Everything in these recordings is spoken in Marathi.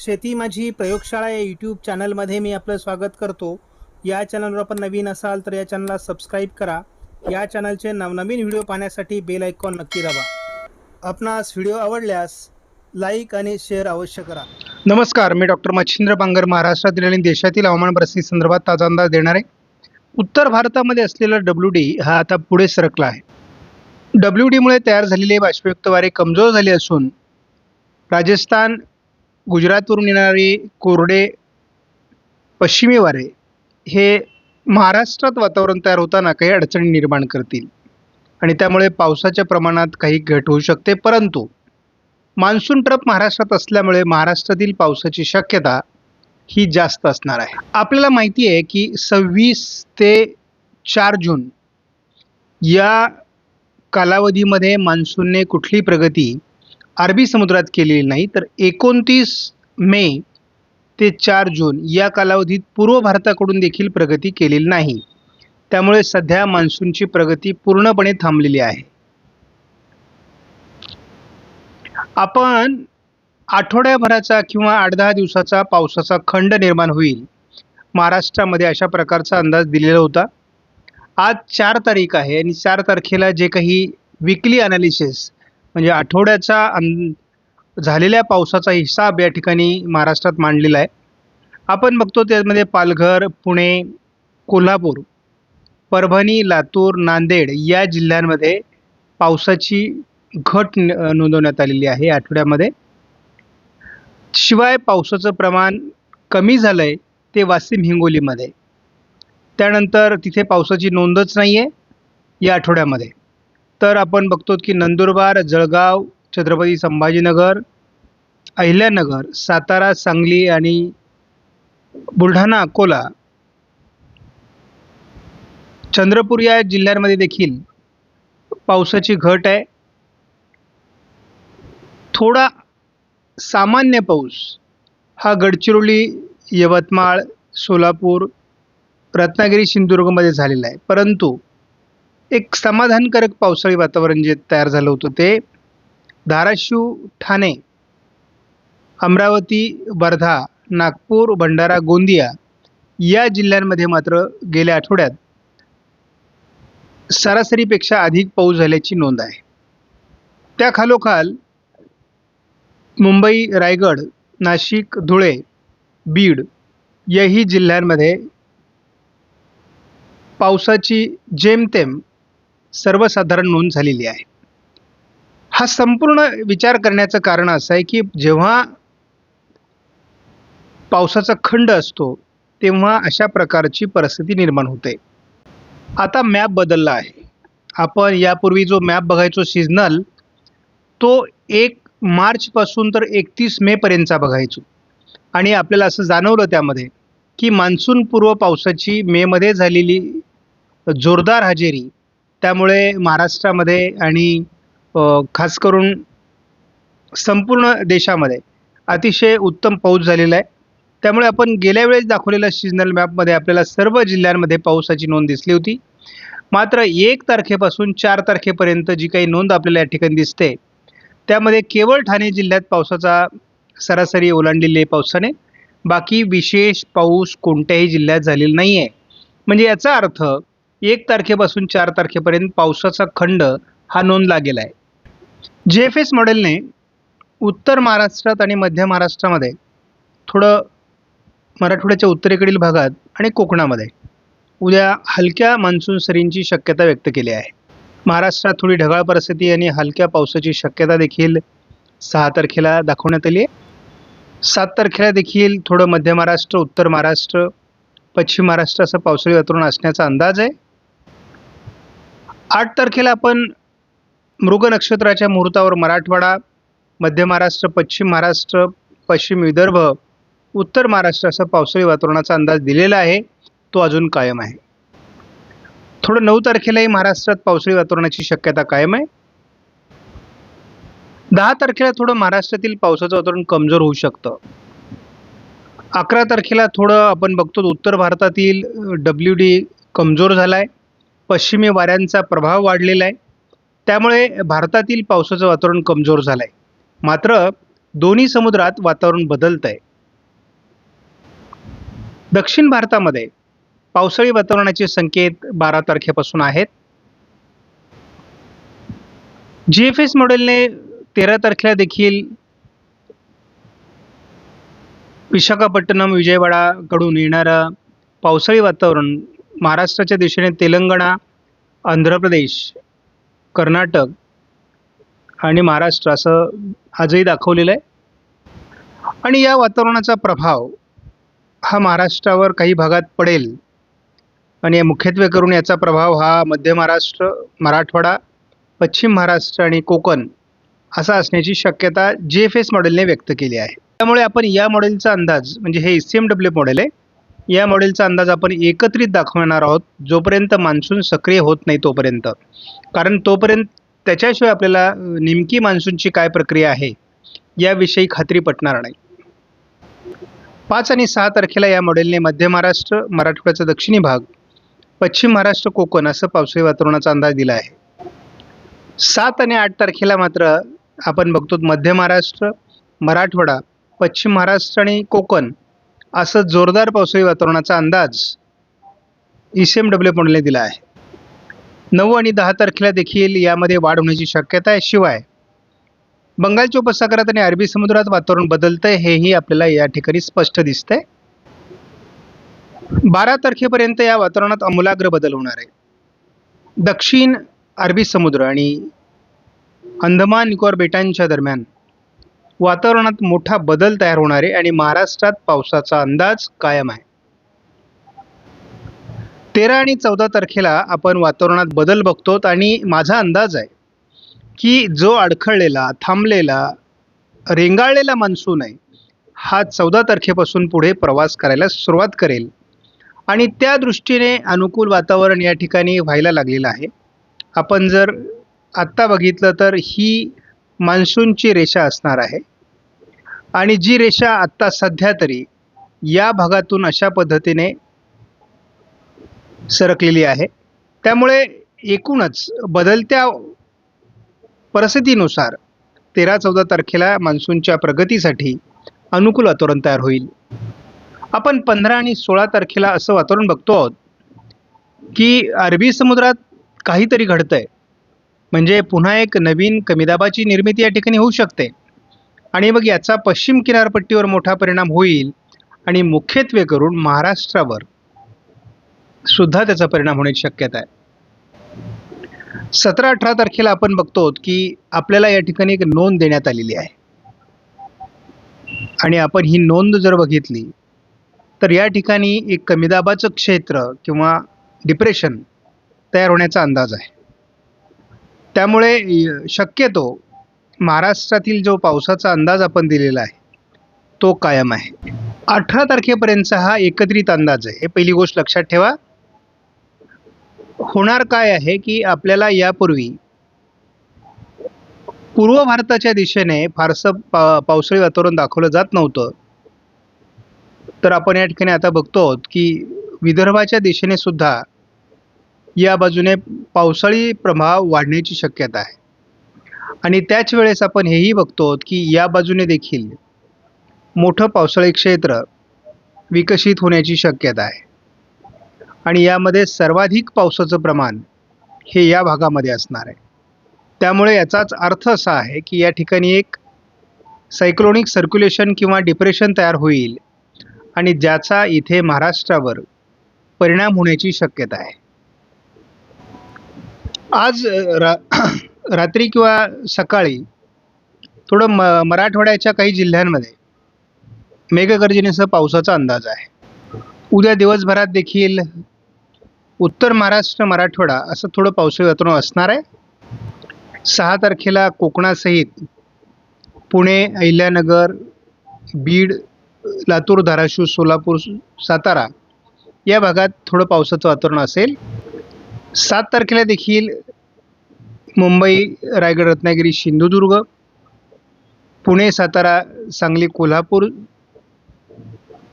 शेती माझी प्रयोगशाळा या यूट्यूब चॅनलमध्ये मी आपलं स्वागत करतो. या चॅनलवर आपण नवीन असाल तर या चॅनलला सबस्क्राईब करा. या चॅनलचे नवनवीन व्हिडिओ पाहण्यासाठी बेल आयकॉन नक्की दाबा. आपणास व्हिडिओ आवडल्यास लाईक आणि शेअर अवश्य करा. नमस्कार मी डॉक्टर मच्छिंद्र बांगर महाराष्ट्रातील आणि देशातील हवामान परिस्थिती संदर्भात ताजा अंदाज देणार आहे. उत्तर भारतामध्ये असलेला डब्ल्यू डी हा आता पुढे सरकला आहे. डब्ल्यू डीमुळे तयार झालेले बाष्पयुक्त वारे कमजोर झाले असून राजस्थान गुजरातवरून येणारे कोरडे पश्चिमी वारे हे महाराष्ट्रात वातावरण तयार होताना काही अडचणी निर्माण करतील. आणि त्यामुळे पावसाच्या प्रमाणात काही घट होऊ शकते. परंतु मान्सून ट्रप महाराष्ट्रात असल्यामुळे महाराष्ट्रातील पावसाची शक्यता ही जास्त असणार आहे. आपल्याला माहिती आहे की सव्वीस ते चार जून या कालावधीमध्ये मान्सूनने कुठली प्रगती अरबी समुद्रात केलेली नाही तर एकोणतीस मे ते चार जून या कालावधीत पूर्व भारताकडून देखील प्रगती केलेली नाही. त्यामुळे सध्या मान्सूनची प्रगती पूर्णपणे थांबलेली आहे. आपण आठवड्याभराचा किंवा आठ दहा दिवसाचा पावसाचा खंड निर्माण होईल महाराष्ट्रामध्ये अशा प्रकारचा अंदाज दिलेला होता. आज चार तारीख आहे आणि चार तारखेला जे काही विकली अनालिसिस म्हणजे आठवड्याचा अं झालेल्या पावसाचा हिसाब या ठिकाणी महाराष्ट्रात मांडलेला आहे. आपण बघतो त्यामध्ये पालघर पुणे कोल्हापूर परभणी लातूर नांदेड या जिल्ह्यांमध्ये पावसाची घट न- नोंदवण्यात आलेली आहे आठवड्यामध्ये. शिवाय पावसाचं प्रमाण कमी झालं आहे ते वाशिम हिंगोलीमध्ये. त्यानंतर तिथे पावसाची नोंदच नाही आहे या आठवड्यामध्ये. तर आपण बघतो की नंदुरबार जळगाव छत्रपती संभाजीनगर अहिल्यानगर सातारा सांगली आणि बुलढाणा अकोला चंद्रपूर या जिल्ह्यांमध्ये देखील पावसाची घट आहे. थोडा सामान्य पाऊस हा गडचिरोली यवतमाळ सोलापूर रत्नागिरी सिंधुदुर्गमध्ये झालेला आहे. परंतु एक समाधानकारक पावसाळी वातावरण जे तयार झालं होतं ते धाराशिव ठाणे अमरावती वर्धा नागपूर भंडारा गोंदिया या जिल्ह्यांमध्ये मात्र गेल्या आठवड्यात सरासरीपेक्षा अधिक पाऊस झाल्याची नोंद आहे. त्या खालोखाल मुंबई रायगड नाशिक धुळे बीड याही जिल्ह्यांमध्ये पावसाची जेमतेम सर्वसाधारण नोंद झालेली आहे. हा संपूर्ण विचार करण्याचं कारण असं आहे की जेव्हा पावसाचा खंड असतो तेव्हा अशा प्रकारची परिस्थिती निर्माण होते. आता मॅप बदलला आहे. आपण यापूर्वी जो मॅप बघायचो सिजनल तो एक मार्चपासून तर एकतीस मेपर्यंतचा बघायचो. आणि आपल्याला असं जाणवलं त्यामध्ये की मान्सूनपूर्व पावसाची मेमध्ये झालेली जोरदार हजेरी त्यामुळे महाराष्ट्रामध्ये आणि खास करून संपूर्ण देशामध्ये अतिशय उत्तम पाऊस झालेला आहे. त्यामुळे आपण गेल्या वेळेस दाखवलेल्या सिजनल मॅपमध्ये आपल्याला सर्व जिल्ह्यांमध्ये पावसाची नोंद दिसली होती. मात्र एक तारखेपासून चार तारखेपर्यंत जी काही नोंद आपल्याला या ठिकाणी दिसते त्यामध्ये केवळ ठाणे जिल्ह्यात पावसाचा सरासरी ओलांडलेली आहे पावसाने बाकी विशेष पाऊस कोणत्याही जिल्ह्यात झालेला नाही आहे म्हणजे याचा अर्थ एक तारखेपासून चार तारखेपर्यंत पावसाचा खंड हा नोंदला गेला आहे जे एफ एस मॉडेलने उत्तर महाराष्ट्रात आणि मध्य महाराष्ट्रामध्ये थोडं मराठवाड्याच्या उत्तरेकडील भागात आणि कोकणामध्ये उद्या हलक्या मान्सून सरींची शक्यता व्यक्त केली आहे. महाराष्ट्रात थोडी ढगाळ परिस्थिती आणि हलक्या पावसाची शक्यता देखील सहा तारखेला दाखवण्यात आली आहे. सात तारखेला देखील थोडं मध्य महाराष्ट्र उत्तर महाराष्ट्र पश्चिम महाराष्ट्र असं पावसाळी वातावरण असण्याचा अंदाज आहे. आठ तारखेला आपण मृग नक्षत्राच्या मुहूर्तावर मराठवाडा मध्य महाराष्ट्र पश्चिम महाराष्ट्र पश्चिम विदर्भ उत्तर महाराष्ट्र असं पावसाळी वातावरणाचा अंदाज दिलेला आहे. तो अजून कायम आहे. थोडं नऊ तारखेलाही महाराष्ट्रात पावसाळी वातावरणाची शक्यता कायम आहे. दहा तारखेला थोडं महाराष्ट्रातील पावसाचं वातावरण कमजोर होऊ शकतं. अकरा तारखेला थोडं आपण बघतो उत्तर भारतातील डब्ल्यू डी कमजोर झाला आहे पश्चिमी वाऱ्यांचा प्रभाव वाढलेला आहे. त्यामुळे भारतातील पावसाचं वातावरण कमजोर झालं आहे मात्र दोन्ही समुद्रात वातावरण बदलत आहे दक्षिण भारतामध्ये पावसाळी वातावरणाचे संकेत बारा तारखेपासून आहेत. जी एफ एस मॉडेलने तेरा तारखेला देखील विशाखापट्टणम विजयवाडाकडून येणारं पावसाळी वातावरण महाराष्ट्राच्या दिशेने तेलंगणा आंध्र प्रदेश कर्नाटक आणि महाराष्ट्र असं आजही दाखवलेलं आहे. आणि या वातावरणाचा प्रभाव हा महाराष्ट्रावर काही भागात पडेल आणि मुख्यत्वे करून याचा प्रभाव हा मध्य महाराष्ट्र मराठवाडा पश्चिम महाराष्ट्र आणि कोकण असा असण्याची शक्यता जी एफ एस मॉडेलने व्यक्त केली आहे. त्यामुळे आपण या मॉडेलचा अंदाज म्हणजे हे सी एम डब्ल्यू मॉडेल आहे या मॉडेलचा अंदाज आपण एकत्रित दाखवणार आहोत. जोपर्यंत मान्सून सक्रिय होत नाही तोपर्यंत. कारण तोपर्यंत त्याच्याशिवाय आपल्याला नेमकी मान्सूनची काय प्रक्रिया आहे याविषयी खात्री पटणार नाही. पाच आणि सहा तारखेला या मॉडेलने मध्य महाराष्ट्र मराठवाड्याचा दक्षिणी भाग पश्चिम महाराष्ट्र कोकण असं पावसाळी वातावरणाचा अंदाज दिला आहे. सात आणि आठ तारखेला मात्र आपण बघतो मध्य महाराष्ट्र मराठवाडा पश्चिम महाराष्ट्र आणि कोकण असं जोरदार पावसाळी वातावरणाचा अंदाज ई सी एम डब्ल्यू मॉडेलने दिला आहे. नऊ आणि दहा तारखेला देखील यामध्ये वाढ होण्याची शक्यता आहे. शिवाय बंगालच्या उपसागरात आणि अरबी समुद्रात वातावरण बदलतंय हेही आपल्याला या ठिकाणी स्पष्ट दिसतंय. बारा तारखेपर्यंत या वातावरणात आमूलाग्र बदल होणार आहे. दक्षिण अरबी समुद्र आणि अंदमान निकोबार बेटांच्या दरम्यान वातावरणात मोठा बदल तयार होणार आहे आणि महाराष्ट्रात पावसाचा अंदाज कायम आहे. तेरा आणि चौदा तारखेला आपण वातावरणात बदल बघतो आणि माझा अंदाज आहे की जो अडखळलेला थांबलेला रेंगाळलेला मान्सून आहे हा चौदा तारखेपासून पुढे प्रवास करायला सुरुवात करेल. आणि त्या दृष्टीने अनुकूल वातावरण या ठिकाणी व्हायला लागलेलं आहे. आपण जर आत्ता बघितलं तर ही मान्सूनची रेषा असणार आहे. आणि जी रेषा आत्ता सध्या तरी या भागातून अशा पद्धतीने सरकलेली आहे त्यामुळे एकूणच बदलत्या परिस्थितीनुसार तेरा चौदा तारखेला मान्सूनच्या प्रगतीसाठी अनुकूल वातावरण तयार होईल. आपण पंधरा आणि सोळा तारखेला असं वातावरण बघतो आहोत की अरबी समुद्रात काहीतरी घडतंय. म्हणजे पुन्हा एक नवीन कमी दाबाची निर्मिती या ठिकाणी होऊ शकते. आणि मग याचा पश्चिम किनारपट्टीवर मोठा परिणाम होईल आणि मुख्यत्वे करून महाराष्ट्रावर सुद्धा त्याचा परिणाम होण्याची शक्यता आहे. सतरा अठरा तारखेला आपण बघतो की आपल्याला या ठिकाणी एक नोंद देण्यात आलेली आहे. आणि आपण ही नोंद जर बघितली तर या ठिकाणी एक कमी दाबाचं क्षेत्र किंवा डिप्रेशन तयार होण्याचा अंदाज आहे. त्यामुळे शक्यतो महाराष्ट्रातील जो पावसाचा अंदाज आपण दिलेला आहे तो कायम आहे. अठरा तारखेपर्यंतचा हा एकत्रित अंदाज आहे. हे पहिली गोष्ट लक्षात ठेवा. होणार काय आहे की आपल्याला यापूर्वी पूर्व भारताच्या दिशेने फारसं पा पावसाळी वातावरण दाखवलं जात नव्हतं. तर आपण या ठिकाणी आता बघतो आहोत की विदर्भाच्या दिशेने सुद्धा या बाजूने पावसाळी प्रभाव वाढण्याची शक्यता आहे. आणि त्याच वेळेस आपण हेही बघतो आहोत की या बाजूने देखील मोठं पावसाळी क्षेत्र विकसित होण्याची शक्यता आहे. आणि यामध्ये सर्वाधिक पावसाचं प्रमाण हे या भागामध्ये असणार आहे. त्यामुळे याचाच अर्थ असा आहे की या ठिकाणी एक सायक्लोनिक सर्क्युलेशन किंवा डिप्रेशन तयार होईल आणि ज्याचा इथे महाराष्ट्रावर परिणाम होण्याची शक्यता आहे. आज रा रात्री किंवा सकाळी थोडं म मराठवाड्याच्या काही जिल्ह्यांमध्ये मेघगर्जनेसह पावसाचा अंदाज आहे. उद्या दिवसभरात देखील उत्तर महाराष्ट्र मराठवाडा असं थोडं पावसाळी वातावरण असणार आहे. सहा तारखेला कोकणासहित पुणे अहिल्यानगर बीड लातूर धाराशिव सोलापूर सातारा या भागात थोडं पावसाचं वातावरण असेल. सात तारखेला देखील मुंबई रायगड रत्नागिरी सिंधुदुर्ग पुणे सातारा सांगली कोल्हापूर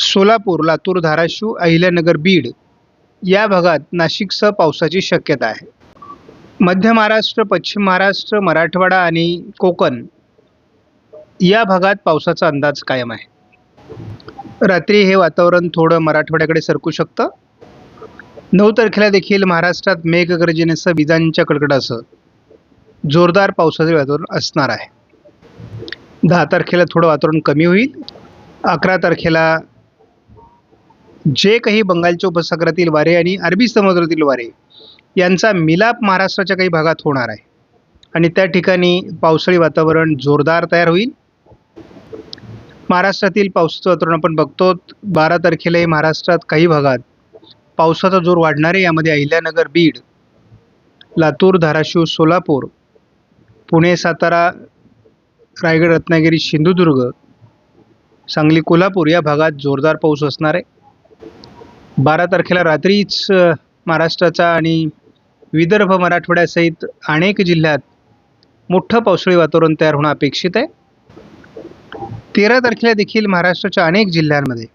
सोलापूर लातूर धाराशिव अहिल्यानगर बीड या भागात नाशिकसह पावसाची शक्यता आहे. मध्य महाराष्ट्र पश्चिम महाराष्ट्र मराठवाडा आणि कोकण या भागात पावसाचा अंदाज कायम आहे. रात्री हे वातावरण थोडं मराठवाड्याकडे सरकू शकतं. नऊ तारखेला देखील महाराष्ट्रात मेघगर्जनेसह विजांच्या कडकडासह जोरदार पावसाचे वातावरण असणार आहे. दहा तारखेला थोडं वातावरण कमी होईल. अकरा तारखेला जे काही बंगालच्या उपसागरातील वारे आणि अरबी समुद्रातील वारे यांचा मिलाप महाराष्ट्राच्या काही भागात होणार आहे. आणि त्या ठिकाणी पावसाळी वातावरण जोरदार तयार होईल. महाराष्ट्रातील पावसाचं वातावरण आपण बघतो बारा तारखेलाही महाराष्ट्रात काही भागात पावसाचा जोर वाढणार आहे. यामध्ये अहिल्यानगर बीड लातूर धाराशिव सोलापूर पुणे सातारा रायगड रत्नागिरी सिंधुदुर्ग सांगली कोल्हापूर या भागात जोरदार पाऊस असणार आहे. बारा तारखेला रात्रीच महाराष्ट्राचा आणि विदर्भ मराठवाड्यासहित अनेक जिल्ह्यात मोठं पावसाळी वातावरण तयार होणं अपेक्षित आहे. तेरा तारखेला देखील महाराष्ट्राच्या अनेक जिल्ह्यांमध्ये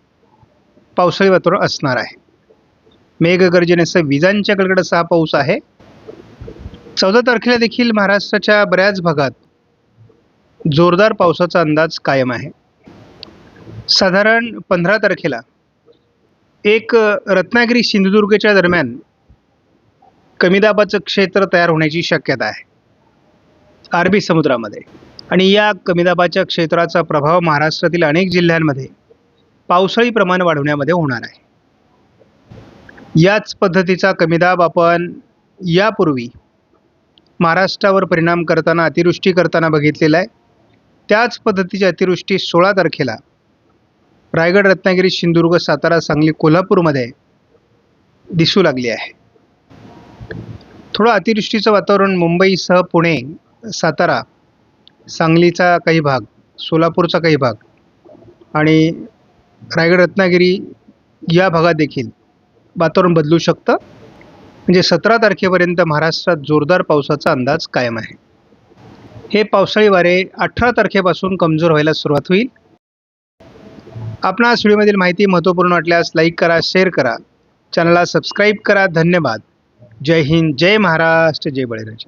पावसाळी वातावरण असणार आहे. मेघगर्जनेसह विजांच्या कडकडाचा हा पाऊस आहे. चौदा तारखेला देखील महाराष्ट्राच्या बऱ्याच भागात जोरदार पावसाचा अंदाज कायम आहे. साधारण पंधरा तारखेला एक रत्नागिरी सिंधुदुर्गच्या दरम्यान कमी दाबाचं क्षेत्र तयार होण्याची शक्यता आहे. अरबी समुद्रामध्ये. आणि या कमी दाबाच्या क्षेत्राचा प्रभाव महाराष्ट्रातील अनेक जिल्ह्यांमध्ये पावसाळी प्रमाण वाढवण्यामध्ये होणार आहे. याच पद्धतीचा कमीदाब आपण यापूर्वी महाराष्ट्रावर परिणाम करताना अतिवृष्टी करताना बघितलेला आहे. त्याच पद्धतीची अतिवृष्टी सोळा तारखेला रायगड रत्नागिरी सिंधुदुर्ग सातारा सांगली कोल्हापूरमध्ये दिसू लागली आहे. थोडं अतिवृष्टीचं वातावरण मुंबईसह पुणे सातारा सांगलीचा काही भाग सोलापूरचा काही भाग आणि रायगड रत्नागिरी या भागात देखील वातावरण बदलू शकतं. म्हणजे सतरा तारखेपर्यंत महाराष्ट्रात जोरदार पावसाचा अंदाज कायम आहे. हे पावसाळी वारे अठरा तारखेपासून कमजोर व्हायला सुरुवात होईल. आपणास व्हिडिओमधील माहिती महत्त्वपूर्ण वाटल्यास लाईक करा शेअर करा. चॅनलला सबस्क्राईब करा. धन्यवाद. जय हिंद जय महाराष्ट्र जय बळीराजा.